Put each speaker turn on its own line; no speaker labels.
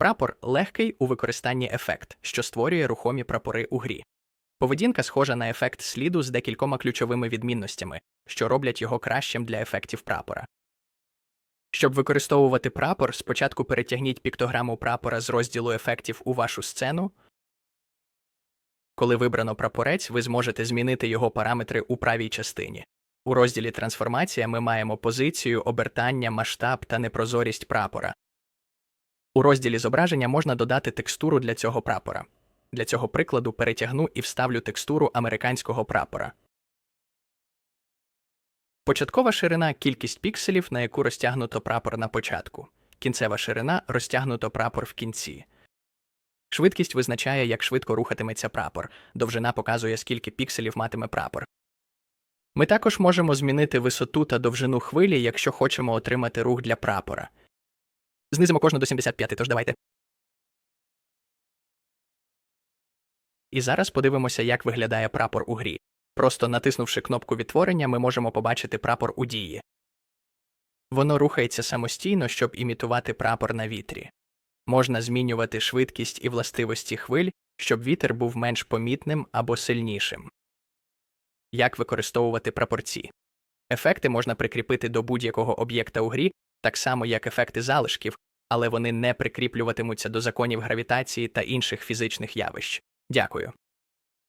Прапор легкий у використанні ефект, що створює рухомі прапори у грі. Поведінка схожа на ефект сліду з декількома ключовими відмінностями, що роблять його кращим для ефектів прапора. Щоб використовувати прапор, спочатку перетягніть піктограму прапора з розділу ефектів у вашу сцену. Коли вибрано прапорець, ви зможете змінити його параметри у правій частині. У розділі Трансформація ми маємо позицію, обертання, масштаб та непрозорість прапора. У розділі зображення можна додати текстуру для цього прапора. Для цього прикладу перетягну і вставлю текстуру американського прапора. Початкова ширина кількість пікселів, на яку розтягнуто прапор на початку. Кінцева ширина розтягнуто прапор в кінці. Швидкість визначає, як швидко рухатиметься прапор. Довжина показує, скільки пікселів матиме прапор. Ми також можемо змінити висоту та довжину хвилі, якщо хочемо отримати рух для прапора. Знизимо кожну до 75, тож давайте. І зараз подивимося, як виглядає прапор у грі. Просто натиснувши кнопку відтворення, ми можемо побачити прапор у дії. Воно рухається самостійно, щоб імітувати прапор на вітрі. Можна змінювати швидкість і властивості хвиль, щоб вітер був менш помітним або сильнішим. Як використовувати прапорці? Ефекти можна прикріпити до будь-якого об'єкта у грі, так само як ефекти залишків, але вони не прикріплюватимуться до законів гравітації та інших фізичних явищ. Дякую.